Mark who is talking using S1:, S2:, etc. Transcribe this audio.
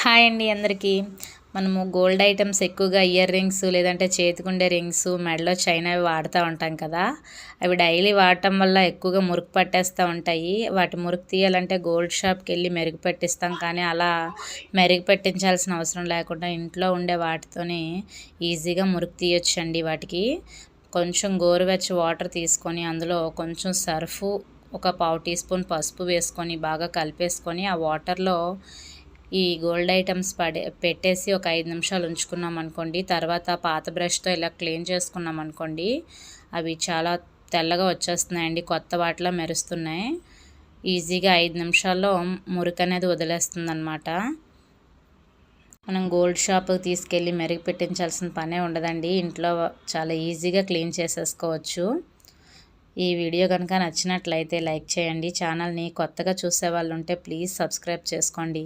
S1: Hi అండి అందరికీ. మనము గోల్డ్ ఐటమ్స్ ఎక్కువగా ఇయర్ రింగ్స్ లేదంటే చేతికుండే రింగ్స్ మెడలో చైన్ అవి వాడుతూ ఉంటాం కదా. అవి డైలీ వాడటం వల్ల ఎక్కువగా మురుకు పట్టేస్తూ ఉంటాయి. వాటి మురుకు తీయాలంటే గోల్డ్ షాప్కి వెళ్ళి మెరుగు పెట్టిస్తాం కానీ అలా మెరుగు పెట్టించాల్సిన అవసరం లేకుండా ఇంట్లో ఉండే వాటితోనే ఈజీగా మురుకు తీయొచ్చండి వాటికి. కొంచెం గోరువెచ్చ వాటర్ తీసుకొని అందులో కొంచెం సర్ఫు ఒక పావు టీ స్పూన్ పసుపు వేసుకొని బాగా కలిపేసుకొని ఆ వాటర్లో ఈ గోల్డ్ ఐటమ్స్ పడే పెట్టేసి ఒక ఐదు నిమిషాలు ఉంచుకున్నాం అనుకోండి. తర్వాత పాత బ్రష్తో ఇలా క్లీన్ చేసుకున్నాం అనుకోండి. అవి చాలా తెల్లగా వచ్చేస్తున్నాయండి. కొత్త వాటిలో మెరుస్తున్నాయి. ఈజీగా ఐదు నిమిషాల్లో మురికి అనేది వదిలేస్తుంది అనమాట మనం గోల్డ్ షాప్కి తీసుకెళ్ళి మెరుగు పెట్టించాల్సిన పనే ఉండదండి. ఇంట్లో చాలా ఈజీగా క్లీన్ చేసేసుకోవచ్చు. ఈ వీడియో కనుక నచ్చినట్లయితే లైక్ చేయండి. ఛానల్ని కొత్తగా చూసే వాళ్ళు ఉంటే ప్లీజ్ సబ్స్క్రైబ్ చేసుకోండి.